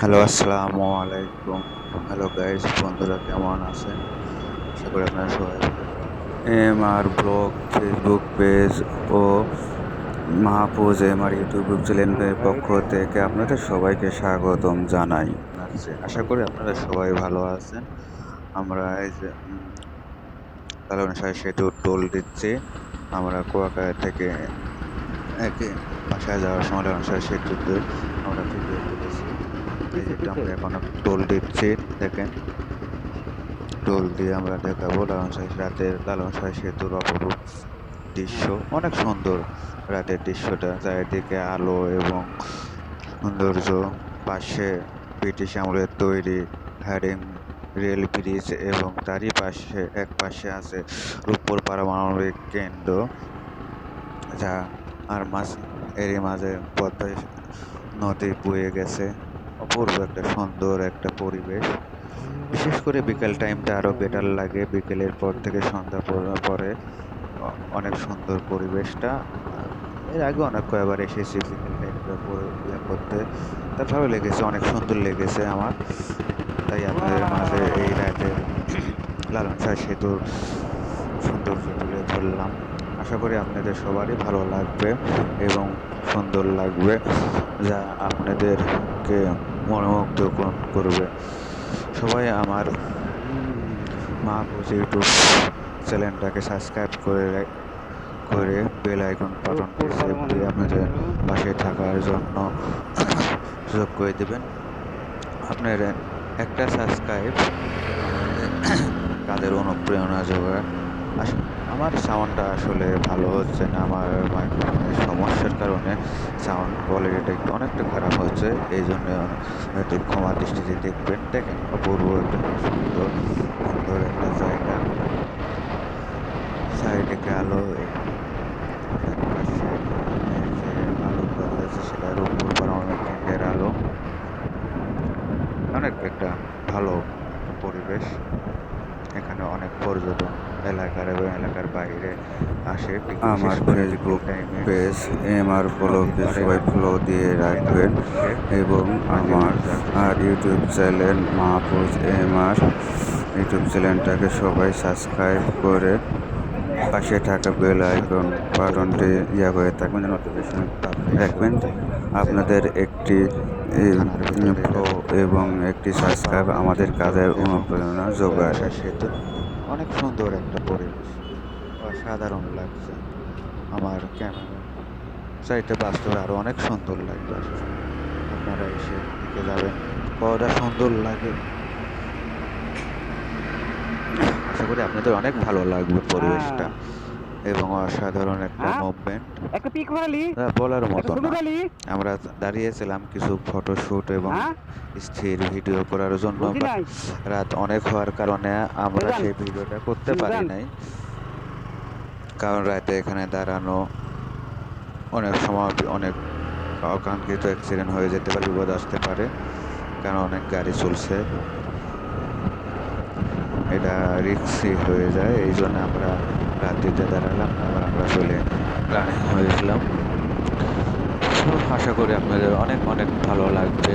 Hello, আসসালামু আলাইকুম। Hello guys বন্ধুরা কেমন আছেন? আশা করি আপনারা সবাই M R blog Facebook page ও মাহফুজ এম আর ইউটিউব চ্যানেলের পক্ষ থেকে আপনাদের সবাইকে স্বাগতম জানাই। আশা করি আপনারা সবাই ভালো আছেন। আমরা এই যে শাহ সেতু টোল দিচ্ছি। আমরা কুয়াকাটা থেকে একে বাসায় যাওয়ার সময় শাহ সেতুতে আমরা ভিডিও তুলেছি এই যে আমরা এখন টোল দিচ্ছি, দেখেন। টোল দিয়ে আমরা দেখাবো লালন শাহ রাতের, লালন শাহ সেতুর অপরূপ দৃশ্য। অনেক সুন্দর রাতের দৃশ্যটা, চারিদিকে আলো এবং সৌন্দর্য। পাশে ব্রিটিশ আমলের তৈরি হ্যারিং রেল ব্রিজ এবং তারই পাশে, এক পাশে আছে রূপপুর পারমাণবিক কেন্দ্র, যা আর মাঝ, এরই মাঝে পদ্মা নদী বয়ে গেছে। অপূর্ব একটা সুন্দর একটা পরিবেশ। বিশেষ করে বিকেল টাইমটা আরও বেটার লাগে। বিকেলের পর থেকে সন্ধ্যা পরে অনেক সুন্দর পরিবেশটা। এর আগে অনেক কয়েকবার এসেছি বিকেল টাইমটা ইয়ে করতে। তা ভালো লেগেছে, অনেক সুন্দর লেগেছে আমার। তাই আপনাদের মাঝে এই রাতে লালন শাহ সেতুর সৌন্দর্য তুলে ধরলাম। আশা করি আপনাদের সবারই ভালো লাগবে এবং সুন্দর লাগবে। যা আপনাদেরকে মনোমুগ্ধ করবে। সবাই আমার মাহফুজ ইউটিউব চ্যানেলটাকে সাবস্ক্রাইব করে করে বেল আইকন বাটনটি সেভ দিয়ে আপনাদের পাশে থাকার জন্য সুযোগ করে দেবেন। আপনার একটা সাবস্ক্রাইব কাদের অনুপ্রেরণা যোগায়। আমার সাউন্ডটা আসলে ভালো হচ্ছে না, আমার মাইক্রোফোনের সমস্যার কারণে সাউন্ড কোয়ালিটিটা একটু অনেকটা খারাপ হচ্ছে এই জন্য হয়তো ক্ষমা দৃষ্টিতে দেখবেন। দেখেন, অপূর্ব একটা সুন্দর সুন্দর একটা জায়গা। চারিদিকে আলো পাশে যে আলো আছে সেটা রূপপুর পারমাণবিক কেন্দ্রের আলো। অনেক একটা ভালো পরিবেশ, এখানে অনেক পর্যটন। এলাকার এবং এলাকার বাইরে আসে আমার ফেসবুক পেজ এম আর ফলোকে সবাই ফলো দিয়ে রাখবেন এবং আমার আর YouTube channel Mahfuz M R YouTube চ্যানেলটাকে সবাই সাবস্ক্রাইব করে পাশে থাকা বেল আইকন বাটনটি ইয়া করে থাকবেন নোটিফিকেশন রাখবেন। আপনাদের একটি এবং একটি সাবস্ক্রাইব আমাদের কাজের অনুপ্রেরণা যোগায়। সেতু। অনেক সুন্দর একটা পরিবেশ। অসাধারণ লাগছে আমার ক্যামেরা সাইডে বাস্তবে আরও অনেক সুন্দর লাগবে আসলে আপনারা এসে দিকে যাবেন, কতটা সুন্দর লাগে। আশা করি আপনাদের অনেক ভালো লাগবে পরিবেশটা। এবং অসাধারণ একটা মুভমেন্ট একটা পিক মারালি বলার মতো আমরা দাঁড়িয়েছিলাম কিছু ফটোশুট এবং হ্যাঁ? স্থির ভিডিও করার জন্য রাত অনেক হওয়ার কারণে আমরা সেই ভিডিওটা করতে পারি নাই। কারণ রাতে এখানে দাঁড়ানো অনেক সময় অনেক অকাঙ্ক্ষিত অ্যাক্সিডেন্ট হয়ে যেতে পারে বিপদ আসতে পারে কারণ অনেক গাড়ি চলছে। এটা রিক্সি হয়ে যায় এই জন্য আমরা রাত্রিতে দাঁড়ালাম আবার আমরা চলে রানিং হয়েছিলাম। তো আশা করি আপনাদের অনেক অনেক ভালো লাগবে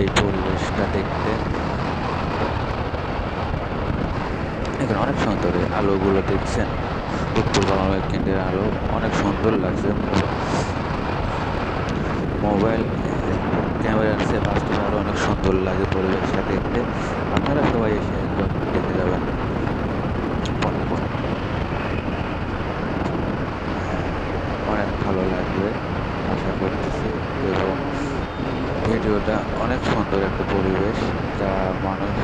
এই পরিবেশটা দেখতে। এখানে অনেক সুন্দর আলোগুলো দেখছেন। উত্তর বাংলা কেন্দ্রের আলো অনেক সুন্দর লাগছে। মোবাইল ক্যামেরার চেয়ে বাস্তবে আরও অনেক সুন্দর লাগে পরিবেশটা দেখতে। আপনারা সবাই এসে একবার দেখে যাবেন অনেক ভালো লাগবে আশা করতেছি এবং ভিডিওটা অনেক সুন্দর একটা পরিবেশ যা মানুষ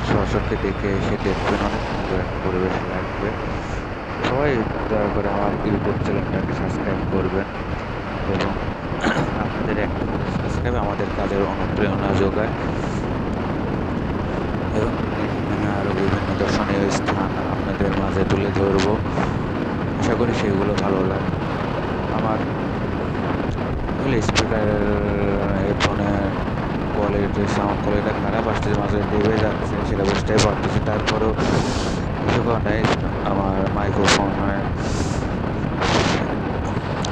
সশরকে দেখে এসে দেখবেন। অনেক সুন্দর একটা পরিবেশ লাগবে। সবাই দয়া করে আমার ইউটিউব চ্যানেলটাকে সাবস্ক্রাইব করবেন এবং আপনাদের একটা করে সাবস্ক্রাইব আমাদের কাজের অনুপ্রেরণা যোগায়। এবং আরও বিভিন্ন দর্শনীয় স্থান আপনাদের মাঝে তুলে ধরবো। আশা করি সেগুলো ভালো লাগে আমার স্পিকার কোয়ালিটি সাউন্ড কোয়ালিটি খারাপ আসছে, মাঝে ডুবে যাচ্ছে, সেটা বুঝতেই পারতেছি। তারপরেও কিছু নেই আমার মাইক্রোফোনে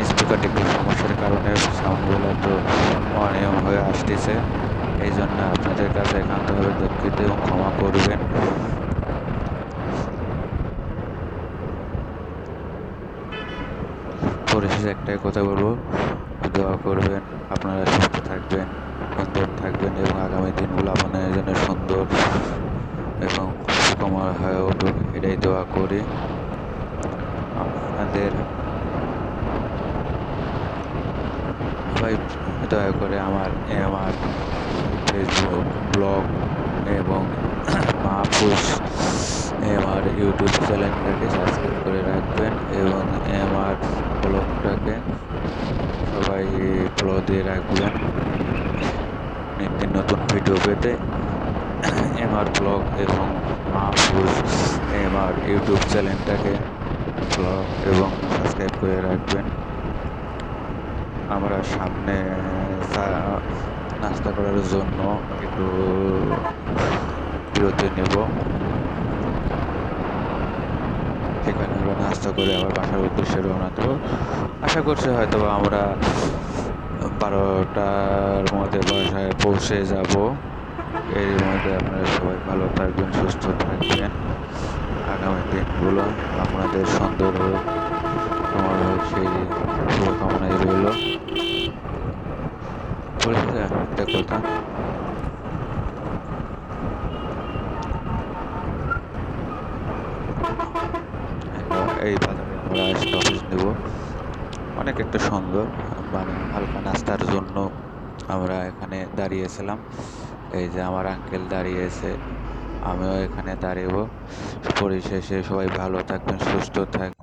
ছোটোখাটো একটু সমস্যার কারণে সাউন্ডগুলো একটু অনিয়ম হয়ে আসতেছে। এই জন্য আপনাদের কাছে একান্তভাবে দুঃখিত এবং ক্ষমা করবেন। পরিশেষে একটাই কথা বলব দোয়া করবেন, আপনারা সুস্থ থাকবেন, সুন্দর থাকবেন এবং আগামী দিনগুলো আপনাদের জন্য সুন্দর এবং সুকময় হয়ে উঠুক, এটাই দোয়া করি। আপনাদের সবাই দয়া করে আমার আমার ফেসবুক ব্লগ এবং মাহফুজ আমার ইউটিউব চ্যানেলটাকে সাবস্ক্রাইব করে রাখবেন এবং আমার ব্লগটাকে সবাই ফলো দিয়ে রাখবেন। নিত্য নতুন ভিডিও পেতে এমআর ব্লগ এবং মাহফুজ এমআর ইউটিউব চ্যানেলটাকে ব্লগ এবং সাবস্ক্রাইব করে রাখবেন। আমরা সামনে নাস্তা করার জন্য একটু বিরতি নেব। সেখানে আমরা নাস্তা করে আবার বাসার উদ্দেশ্যে রওনা দেবো। আশা করছি হয়তো আমরা বারোটার মধ্যে বাসায় পৌঁছে যাব। এর মধ্যে আপনারা সবাই ভালো থাকবেন, সুস্থ থাকবেন। আগামী দিনগুলো আপনাদের সুন্দর হোক আমার হোক সেই শুভকামনাই রইল। বলেছে একটা কথা এই বাজারে আমরা স্টপেজ নেব। অনেক একটা সুন্দর মানে হালকা নাস্তার জন্য আমরা এখানে দাঁড়িয়েছিলাম। এই যে আমার আঙ্কেল দাঁড়িয়েছে, আমিও এখানে দাঁড়িয়েব। পরিশেষে সবাই ভালো থাকবেন, সুস্থ থাকবেন।